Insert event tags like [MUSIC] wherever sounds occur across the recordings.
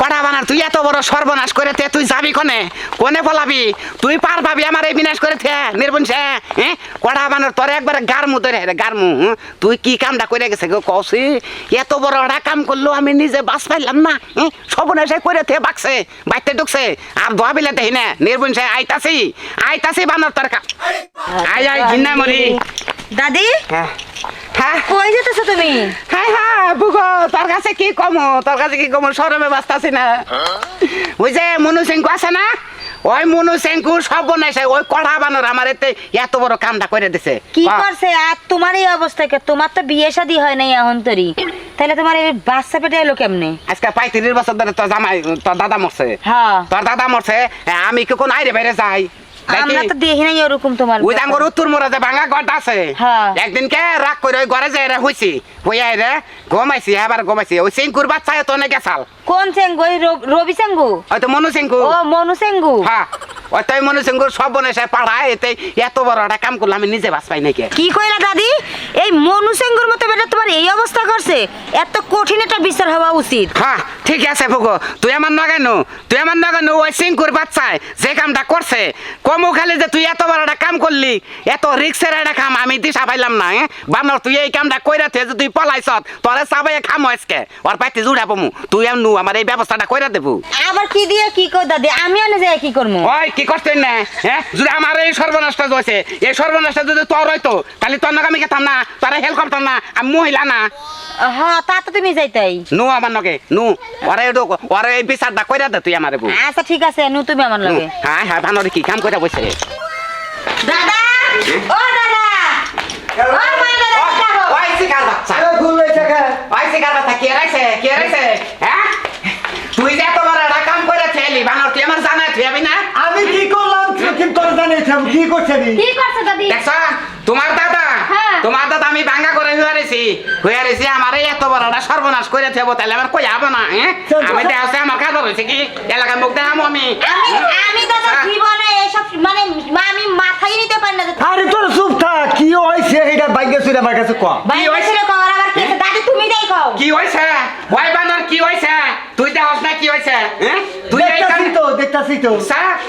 কটা বানার? তুই এত বড় সর্বনাশ করে তে তুই যাবি কোনে? কোনে পলাবি? তুই পার পাবি আমার এই বিনাশ করে থে নির্বন সে হ্যাঁ কটা বানার? তোরে একবারে গারমু ধরে রে গারমু? তুই কি কামটা করে গেছে গো কৌশি এত বড় একটা কাম করল আমি নিজে বাস পাইলাম না হ্যাঁ? সর্বনাশে করে থে বাকছে বাইতে ঢুকছে। আর দোয়া বিলে দেহি না নির্বন সে আইতাছি আইতাছি বানার তোর আই আই ঘিন্না মরি দাদি? হ্যাঁ। হ্যাঁ। কই যেতেছো তুমি? হাই হ্যাঁ বুগো তোর কাছে কি কম? তোর কাছে কি কম? সরমে বাঁচতাছি না। ওই যে মনু সিংকু আছে না? ওই মনু সব বনাইছে। ওই কড়া বানর আমার এতে এত বড় কামটা করে দিছে। কি করছে? আর তোমার এই অবস্থা কে? তোমার তো বিয়ে শাদী হয় নাই এখন তরি। তাহলে তোমার এই বাচ্চা পেটে এলো কেমনে? আজকে পঁয়ত্রিশ বছর ধরে তোর জামাই তোর দাদা মরছে। হ্যাঁ। তোর দাদা মরছে আমি কি কোন আইরে বাইরে যাই? আমরা তো দেখি নাই ওরকম তোমার ওই ডাঙ্গর উত্তর মোড়া যে ভাঙা ঘরটা আছে। হ্যাঁ। একদিন কে রাগ করে ওই ঘরে রে হইছি। হইয়া রে ঘুমাইছি এবার ঘুমাইছি। ওই সিংকুর বাচ্চা তো অনেক গেছাল কোন চেঙ্গু ওই রব- চেঙ্গু হয়তো মনু সেঙ্গু। ও মনু চেঙ্গু হ্যাঁ। ওই তাই মনে সিংহ সব বনেছে পাড়ায় এতে এত বড় একটা কাম করলাম আমি নিজে বাস পাই নাকি? কি কইলা দাদি? এই মনু চেঙ্গুর মতো বেটা তোমার এই অবস্থা করছে। এত কঠিন একটা বিচার হওয়া উচিত। হ্যাঁ ঠিক আছে ফুকো। তুই আমার নাগানো তুই আমার নাগানো ওই সিংকুর বাচ্চায় যে কামটা করছে কমু খালি যে তুই এত বড় একটা কাম করলি এত রিক্সের একটা কাম আমি দিশা পাইলাম না হ্যাঁ? বানর তুই এই কামটা কইরা থে যে তুই পলাইছ তোরে চাবাই খাম আজকে। ওর পাইতে জুড়া পমু। তুই আর নু আমার এই ব্যবস্থাটা কইরা দেবো। আবার কি দিয়ে কি কই দাদি? আমি আনে যাই কি করব ওই কি করতেন না হ্যাঁ? যদি আমার এই সর্বনাশটা হয়েছে এই সর্বনাশটা যদি তোর হইতো তাহলে তোর নাকি আমি খেতাম না তোরা হেল্প করতাম না আমি মহিলা না। হ্যাঁ তা তো তুমি যাইতাই। নু আমার নকে নু। ওরে ওরে এই বিচারটা কইরা দে তুই আমার বউ। আচ্ছা ঠিক আছে নু তুমি আমার লগে। হ্যাঁ হ্যাঁ ভানোরে কি কাম কইরা বসে দাদা! ও দাদা! ও মা দাদা ওই শিকার বাচ্চা। আরে ভুল হয়েছে কে? ওই শিকার বাচ্চা কে রাইছে কে রাইছে হ্যাঁ? তুই যে একটা কাম করে থেলি বানর তুই আমার জানা তুই না আমি কি করলাম কিন্তু তোর জানিয়েছি আমি কি করছে কি করছে দাদি? দেখছ তোমার দাদা। তোমার দাদা আমি ভাঙ্গা করে রেছি। আমার এত বড় একটা সর্বনাশ করে থেব তাহলে আমার কই হবে না আমি চল। দেখাচ্ছে আমার কাজ হয়েছে কি? এলাকার মুখ দেখামো আমি। আমি আমি দাদা হ্যাঁ? জীবনে এসব মানে আমি মাথায় নিতে পারি না আরে তোর চুপ থাক কি হয়েছে? এটা বাইকে শুনে আমার কাছে কম ভাই হয়েছে? ছেলে আবার কি দাদি তুমি দেই কও। কি হয়েছে? ওই বানর কি হয়েছে? তুই দেখাস না কি হয়েছে? হ্যাঁ? তুই এই তো দেখতাছি তো।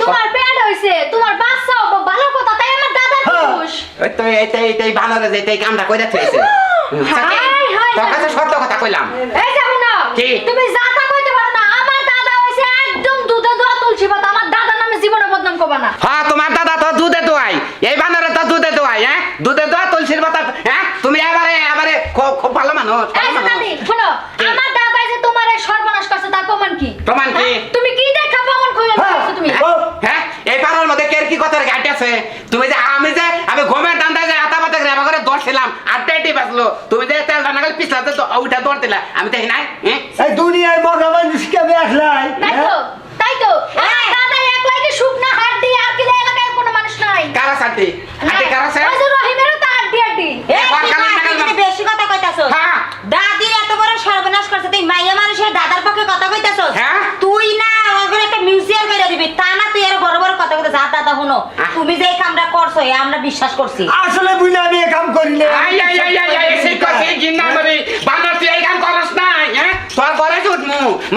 তোমার হইছে তোমার বাচ্চা ভালো কথা তাই আমার দাদার হ্যাঁ। পুরুষ ওই তো এইটাই এইটাই বানরে যে এইটাই কামটা কইরা হাই, তোর কাছে সত্য কথা কইলাম। এই যাব না কি? তুমি যাতা কইতে পারো না আমার দাদা হইছে একদম দুধে দোয়া তুলসী পাতা আমার দাদার নামে জীবনে বদনাম করবা না। হ্যাঁ তোমার দাদা তো দুধে দোয়াই এই বানরে তো দুধে দোয়াই হ্যাঁ? দুধে দোয়া তুলসীর পাতা হ্যাঁ? তুমি এবারে এবারে খুব খুব ভালো মানুষ এই যে। শোনো আমার দাদা যে তোমার এই সর্বনাশ করছে তার প্রমাণ কি? প্রমাণ কি? হ্যাঁ? তুমি কি দেখা প্রমাণ কইলে হ্যাঁ। তুমি? ও, হ্যাঁ? এই পাড়ার মধ্যে কের কি কথার গাড়ি আছে? তুমি যে আমি যে আমি ঘুমের ডান্ডায় যে আতা পাতা গ্রামা করে দৌড়ছিলাম আটটাই বাজলো তুমি যে তেল রান্না করে পিছলাতে তো ওইটা দৌড় দিলা। আমি দেখি নাই হ্যাঁ? এই দুনিয়ায় মগা মানুষকে আমি আসলাই তাই তো তাই তো। আমার দাদা একলাই কি শুকনা হাত দিয়ে আর কি এলাকায় কোনো মানুষ নাই। কারা সাথে? হাতে কারা আছে ওই রহিমেরও তো হাত দিয়ে হাড্ডি। এই তুই। বেশি কথা কইতাছস। হ্যাঁ। দাদির এত বড় সর্বনাশ করছে তুই মাইয়া মানুষের দাদার পক্ষে কথা কইতাছস? হ্যাঁ। তুই না ওখানে একটা মিউজিয়াম করে দিবি তা না তুই আর বড় বড় কথা কইতাছ আর দাদা শুনো আহ। তুমি যে এই কামটা করছ এ আমরা বিশ্বাস করছি। আসলে বুঝলে আমি এ কাম করিলে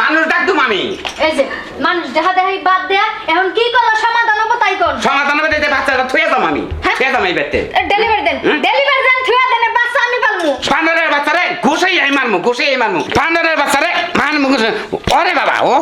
মানুষ ডাকতুম আমি এই যে মানুষ দেখা দেখাই বাদ দেয়া এখন কি করল? সমাধান হব তাই কর। সমাধান হবে দিতে বাচ্চাটা থুয়ে দাম আমি হ্যাঁ? থুয়ে দাম এই বেতে ডেলিভারি দেন? ডেলিভারি দেন থুয়ে দেন বাচ্চা আমি পালমু। বানরের বাচ্চারে ঘুষেই এই মারমু ঘুষেই এই মারমু। বাচ্চা বাচ্চারে মারমু ঘুষে। ওরে বাবা ও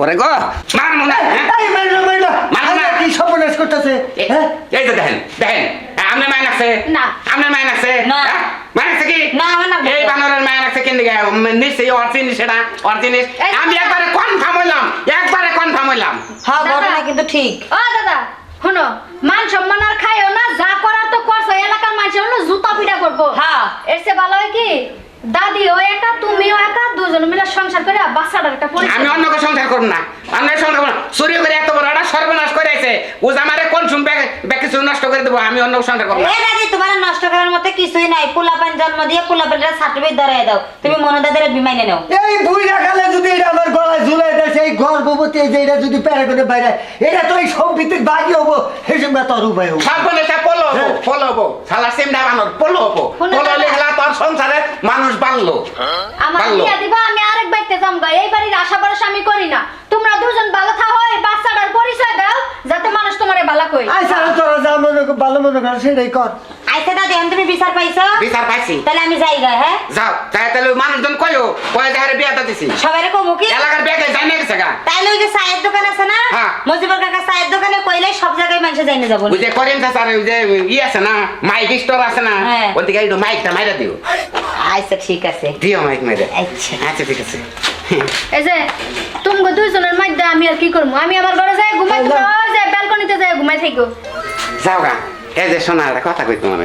ওরে গো মারমু না হ্যাঁ? এই মাইনা মাইনা মারো না। কি সর্বনাশ করতেছে এ- হ্যাঁ? এই তো দেখেন দেখেন। আপনার মায় লাগছে না। আপনার মায় লাগছে না। হ্যাঁ? মায় লাগছে কি? না, আমার লাগবে এই। বানরের মায় লাগছে কেন দিকে নিশ্চয়ই ওর জিনিস সেটা ওর জিনিস। আমি দাদা। একবারে কনফার্ম হইলাম একবারে কনফার্ম হইলাম। হ্যাঁ ঘটনা কিন্তু ঠিক। ও দাদা শুনো মান সম্মান আর খাইও না যা করার তো করছ এলাকার মানুষ হলো জুতা পিটা করব। হ্যাঁ। এর চেয়ে ভালো হয় কি? দাদিও একা তুমিও একা দুজন মিলে সংসার করে বাচ্চাটার একটা পরিচয়। আমি অন্য কেউ সংসার করব না। অন্য সংসার করব চুরি করে এত বড় একটা সর্বনাশ করে আছে ও আমারে কোন শুনবে কিছু নষ্ট করে দেবো আমি অন্য সংসার করব না। এ দাদি তোমার নষ্ট করার মতো কিছুই নাই। পোলাপান জন্ম দিয়ে পোলাপানটা সার্টিফিকেট ধরাই দাও। তুমি মনোদাদের বিমাইনে নাও। এই বুইরা কালে যদি এটা আমার গলায় ঝুলাই দেয় সেই গর্ভবতী যে এটা যদি প্যারা করে বাইরে এটা তো এই সম্পত্তির বাকি হব। সেই সঙ্গে তোর উপায় হব। সর্বনাশা হ্যাঁ। ফলো হব শালা সিমডা বানর পলো হব। শোনো দাদা। তোর সংসারে মানুষ বানলো। আমার বিয়া দিবা আমি আরেক যামগা এই বাড়ির আশা আমি করি না। তোমরা দুজন ভালো থাকো এই বাচ্চাটার পরিচয় দাও যাতে মানুষ তোমারে ভালো কই তোরা যা মনে কর- ভালো মনে কর সেটাই কর। আইসা দাদি এখন তুমি বিচার পাইছো? বিচার পাইছি। তাহলে আমি যাই গা হ্যাঁ? যাও তাই তাহলে মানুষজন কয়ো? কয় দেহারে বিয়াটা দিছি সবাই কমু কি? এলাকার বিয়াকে জানে গেছে গা? তাইলে ওই যে দোকান আছে না? হ্যাঁ। মজিবর কাকা চায়ের দোকানে কইলে সব জায়গায় মানুষ যাব ওই যে করিম চাচার ওই যে ই আছে না মাইক স্টোর আছে না বলতে ওদিকে একটু মাইকটা মাইরা দিও। আচ্ছা ঠিক আছে। দিও মাইক মাইরা। আচ্ছা। আচ্ছা ঠিক আছে। এই যে তুমি দুইজনের মধ্যে আমি আর কি করব? আমি আমার ঘরে যাই ঘুমাই ওই যে ব্যালকনিতে যাই ঘুমাই থাকো। যাও গা। এই যে শোনা একটা কথা কই তোমার।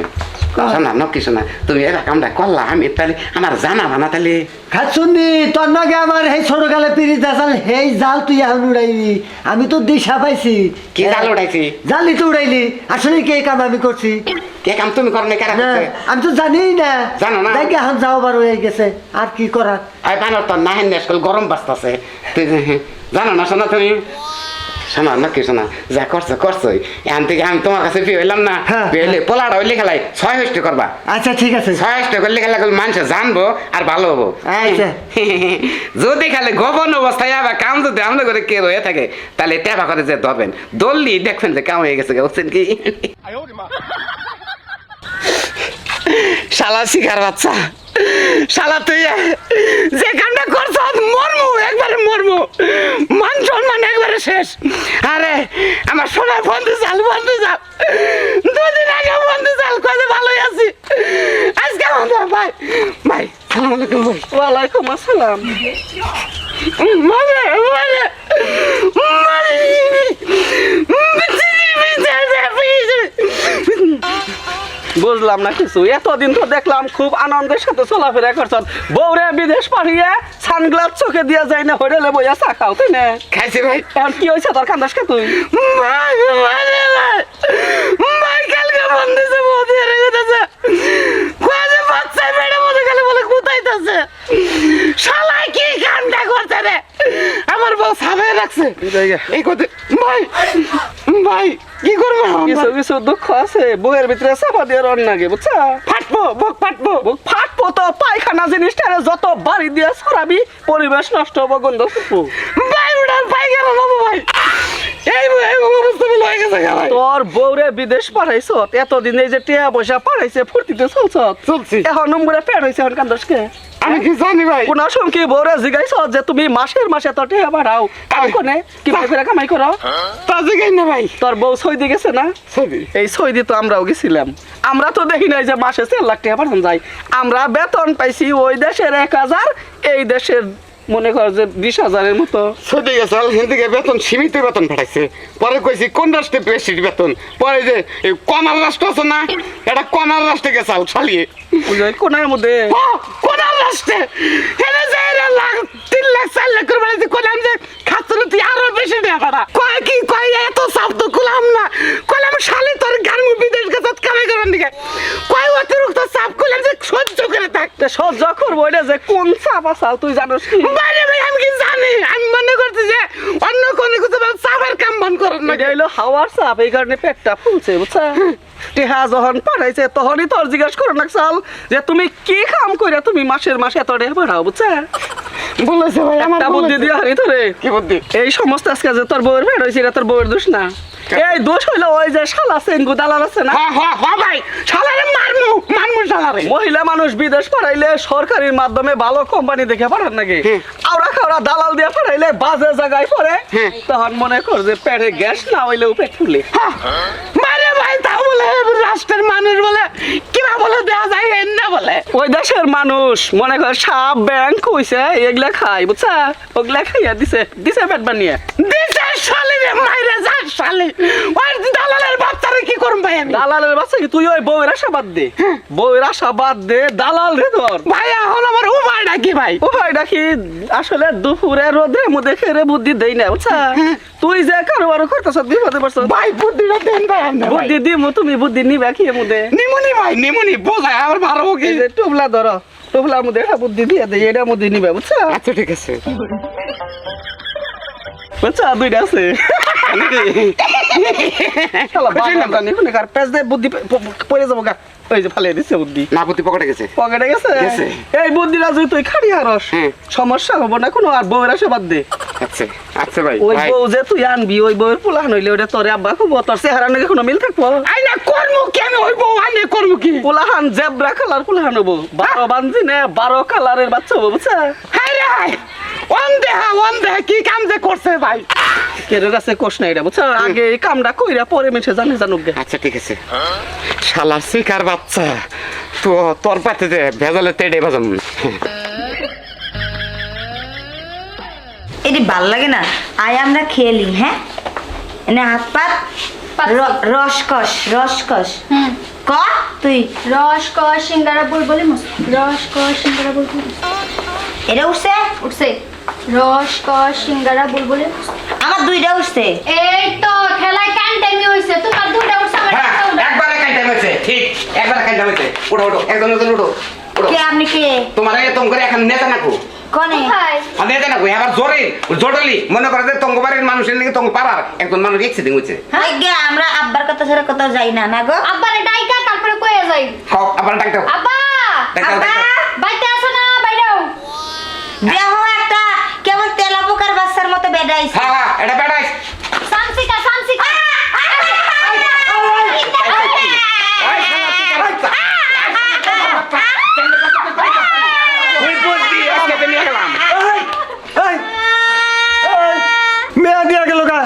শোনা তুমি এরা কামটা করলা আমি তাহলে আমার জানা মানা তাহলে। খাচ্ছুন্দি তোর নাকি আমার সেই ছোটকালে পিড়িত আসাল সেই জাল তুই এখন উড়াইলি। আমি তো দিশা পাইছি। কি জাল উড়াইছি? জালি তো উড়াইলি। আসলে কে কাম আমি করছি? কে কাম তুমি করো না কেরা আমি তো জানি না। জানো না? দেখি এখন যাও বার হয়ে গেছে আর কি করার। আই বানর তো নাহেন স্কুল গরম বাস্তাছে জানো না শোনা তুমি। শোনা নাকি শোনা? যা করছ করছোই। এখান থেকে আমি তোমার কাছে বিয়ে হইলাম না। হ্যাঁ, বিয়ে হইলে পোলাটা হইলে খেলাই ছয় হস্ট করবা। আচ্ছা ঠিক আছে। ছয় হস্ট করলে খেলা করলে মানুষ জানব আর ভালো হব। আচ্ছা। [LAUGHS] যদি খালি গোপন অবস্থায় আবার কাম যদি আমরা করে কে রয়ে থাকে তাহলে টেবা করে যে ধরবেন। দললি দেখবেন যে কাম হয়ে গেছে বুঝছেন কি? [LAUGHS] শালা শিকার বাচ্চা। শালা তুই যে কামটা করছ মরমু একবারে মরমু মান সম্মান একবারে শেষ আরে আমার সোনার বন্ধু চাল বন্ধু চাল দুদিন আগে বন্ধু চাল কয়ে ভালোই আছি আজকে আমাদের ভাই ভাই সালাম আলাইকুম ভাই বুঝলাম না কিছু। এতদিন তো দেখলাম খুব আনন্দের সাথে চলাফেরা করছ বৌরে বিদেশ পাঠিয়ে সানগ্লাস চোখে দিয়ে যায় না হোটেলে বইয়া চা খাও তাই না? খাইছি ভাই। এখন কি হয়েছে তোর কান্দাস কে তুই? ভাই কালকে বৌদি হেরে গেছে। বাচ্চা গেলে বলে শালাই কি কামটা করছে রে? আমার বউ সাবে রাখছে। এই কথা ভাই ভাই কি করব কিছু কিছু দুঃখ আছে। বউয়ের ভিতরে চাপা দিয়ে রন লাগে বুঝছা? ফাটবো বুক ফাটবো। বুক ফাটবো তো পায়খানা জিনিসটা যত বাড়ি দিয়ে সরাবি পরিবেশ নষ্ট হব গন্ধ শুকবো। ভাই উঠান পাই গেল না ভাই। তোর বউরে বিদেশ পাঠাইছ এতদিন এই যে টিয়া পয়সা পাঠাইছে ফুর্তিতে চলছ চলছি। এখন নম্বরে হয়েছে এখন কান্দসকে। আমি কি জানি ভাই? কোন কি বউরে জিগাইছ যে তুমি মাসের মাসে তো টিয়া বাড়াও? কোনে? কি করে কামাই করো? তা জিগাই না ভাই। তোর বউ সৌদি গেছে না? এই সৌদি তো আমরাও গেছিলাম। আমরা তো দেখি নাই যে মাসে চার লাখ টাকা পাঠান যায়। আমরা বেতন পাইছি ওই দেশের এক হাজার এই দেশের মনে কর যে বিশ হাজারের মতো। গেছে হিন্দিকে বেতন সীমিত বেতন পাঠাইছে। পরে কইছি কোন রাষ্ট্রে বেশি বেতন? পরে যে এই কনার রাষ্ট্র আছে না এটা কনার রাষ্ট্রে গেছে কোনার মধ্যে। কোনার রাষ্ট্রে। যে লাখ তিন লাখ চার লাখ করে বাড়াইছে যে খাচ্ছিল তুই আরও বেশি দেয়া পারা কয় কি কয় এত তো কুলাম না। কইলাম শালি তোর গার্মু বিদেশ কয় অতিরিক্ত চাপ যে সহ্য করে থাক? সহ্য করব এটা যে কোন চাপ আসাও তুই জানোস কি? বাইরে ভাই আমি কি জানি? আমি মনে করছি যে অন্য কোনো কিছু চাপের কাম বন্ধ করেন না এটা হইল হাওয়ার চাপ এই কারণে পেটটা ফুলছে বুঝছা? টেহা যখন পাঠাইছে তখনই তোর জিজ্ঞাসা করো না চাল যে তুমি কি কাম করে তুমি মাসের মাসে এত টাকা পাঠাও বুঝছা? বলেছে ভাই আমার বুদ্ধি দিয়ে হারি ধরে কি বুদ্ধি? এই সমস্ত আজকে যে তোর বউয়ের ভেড় হয়েছে এটা তোর বউয়ের দোষ না। এই দোষ হইল ওই যে শালা সেঙ্গু দালাল আছে না? হ্যাঁ হ্যাঁ হ্যাঁ ভাই। শালারে মারমু মারমু শালারে। মহিলা মানুষ বিদেশ পাঠাইলে সরকারির মাধ্যমে ভালো কোম্পানি দেখে পাঠান নাকি। আওরা খাওরা দালাল দিয়ে পাঠাইলে বাজে জায়গায় পড়ে? তখন মনে কর যে পেটে গ্যাস না হইলেও পেট ফুলে। বলে রাষ্ট্রের মানুষ বলে কিবা বলে দেয়া যায় এর না বলে। ওই দেশের মানুষ মনে কর সাপ ব্যাংক কইছে এগুলা খাই বুঝছা? ওগুলা খাইয়া দিছে দিছে পেট বানিয়ে। দিছে শালি রে মাইরে যা শালি। ওই দালালের বাচ্চারে কি করব ভাই আমি। দালালের বাচ্চা কি? তুই ওই বউয়ের আশা বাদ দে। বউয়ের আশা বাদ দে দালাল রে ধর ভাই এখন আমার উপায়টা কি ভাই? ভাই ডাকি আসলে দুপুরে রোদে মুদে খেরে বুদ্ধি দেই না বুঝছা? তুই যে কারোবার করতেছ বিপদে পড়ছ। ভাই বুদ্ধিটা দেন ভাই বুদ্ধি দিমু তুমি বুদ্ধি নিবা কি মুদে নিমুনি ভাই নিমুনি বোঝায় আমার ভালো কি? টুবলা ধরো টুবলার মধ্যে একটা বুদ্ধি দিয়ে দেই এটা মধ্যে নিবে বুঝছা? আচ্ছা ঠিক আছে। বুঝছা দুইটা আছে। [LAUGHS] শালা বুঝলি না? বাবা জানি কোনে কার পেজ দে বুদ্ধি প- প- পড়ে যাব গা। ওই যে ফালিয়ে দিছে বুদ্ধি। না বুদ্ধি পকেটে গেছে। পকেটে গেছে? গেছে। এই বুদ্ধিটা যদি তুই খাড়ি হারস। হ্যাঁ। সমস্যা হব না কোনো আর বউয়ের আসে দে। আচ্ছা আচ্ছা ভাই। ওই বউ যে তুই আনবি ওই বউয়ের পোলা হইলে ওটা তোরে আব্বা খুব তোর চেহারা নাকি কোনো মিল থাকব? আই না কর্ম কি? আমি ওই বউ আনে কর্ম কি? পোলাহান জেব্রা কালার পোলাহান হব। বারো বান্ধি নে বারো কালারের বাচ্চা হব বুঝছা? রে দেহা ওন দেহা কি কাম যে করছে ভাই? কেরো কাছে কোষ নাই রে বুঝছা? আগে এই কামটা কইরা পরে মিশে জানে জানুক গে। আচ্ছা ঠিক আছে। শালা শিকার বাচ্চা তো তোর পাতে দে ভেজালে তেড়ে বাজাম এটি ভালো লাগে না? আয় আমরা খেলি হ্যাঁ? এনে হাত পাত। রসকস রসকস। হুম। ক? তুই। রস ক সিঙ্গারা বল বলে মুস রস ক সিঙ্গারা বল এটা উঠছে? উঠছে। রস ক সিঙ্গারা বল আমার দুইটা উঠছে। এই তো খেলায় কান্টামি হইছে? তোমার দুটা উঠছে আমার হ্যাঁ একটা উঠছে। একবারে কাইটা হয়েছে ঠিক একবারে কাইটা হয়েছে উঠো উঠো একজন একজন উঠো উঠো। কে আপনি কে? তোমার এই তোম করে এখন নেতা নাকু। কনে? জোরে মনে করে যে তঙ্গ বাড়ির মানুষের নাকি তঙ্গ পাড়ার একজন মানুষ এক্সিডেন্ট হয়েছে ওই গে, আমরা আব্বার কথা ছাড়া কোথাও যাই না না গো? আব্বারে ডাইকা তারপরে কয়ে যাই। দাও। আব্বা! ডাক দাও, ডাক দাও। বাইতে আসো না বাইরেও দেহ দিয়া গেল গা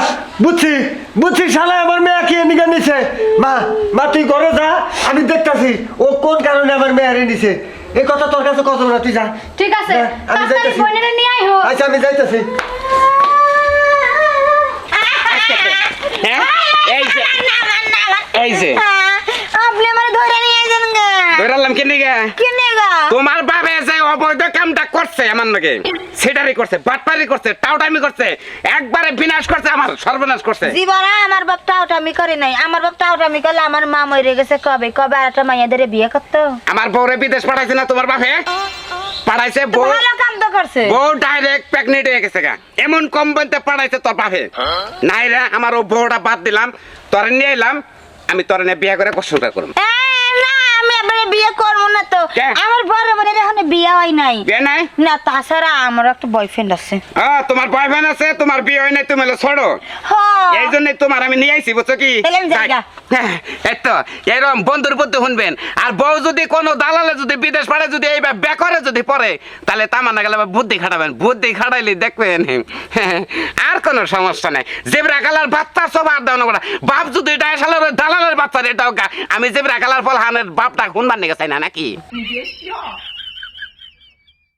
বুঝছি বুঝছি শালা আমার মেয়া কি নিকে নিছে মা মা তুই ঘরে যা আমি দেখতাছি ও কোন কারণে আমার মেয়ারে নিছে এই কথা তোর কাছে কত না তুই যা ঠিক আছে যাইতেছি আচ্ছা আমি যাইতেছি এই যে এই যে। আপনি আমার ধরে নিয়ে যান গা। ধরালাম কি নিগে কেনে গা? তোমার বাবে যে অবৈধ কামটা করছে আমার নাকি করছে বাটপারি করছে টাউটামি করছে একবারে বিনাশ করছে আমার সর্বনাশ করছে। জীবনে আমার বাপ টাউটামি করে নাই। আমার বাপ টাউটামি করলে আমার মা মরে গেছে কবে? কবে আর একটা মাইয়া ধরে বিয়ে করতো? আমার বউরে বিদেশ পাঠাইছে না তোমার বাপে? পাঠাইছে বউ বউ ডাইরেক্ট প্রেগনেন্ট হয়ে গেছে গা। এমন কম পাড়াইছে তোর বাপে। নাই রে আমার ও বউটা বাদ দিলাম তোরে নিয়ে এলাম আমি তোরে নিয়ে বিয়ে করে কষ্ট করুম না আমি এবারে বিয়ে করব না তো। আমার বড় বোনের এখন বিয়ে হয় নাই। বিয়ে নাই? না তাছাড়া আমার একটা বয়ফ্রেন্ড আছে। ও তোমার বয়ফ্রেন্ড আছে তোমার বিয়ে হয় নাই তুমি হলো এই জন্য তোমার আমি নিয়ে আইছি বুঝছ কি? তাহলে আমি যাই গা। হ্যাঁ, এই তো এরকম বন্ধুর বুদ্ধি শুনবেন। আর বউ যদি কোনো দালালে যদি বিদেশ পাড়ে যদি এইবার বেকরে যদি পড়ে তাহলে তামান্না গেলে বুদ্ধি খাটাবেন। বুদ্ধি খাটাইলে দেখবেন। আর কোনো সমস্যা নাই। জেবরা কালার বাচ্চা সব আর দেওয়া না বাপ যদি ডায় সালের দালালের বাচ্চা এটাও আমি জেবরা কালার ফল হানের বাপটা হুনবার নিয়ে চাই না নাকি?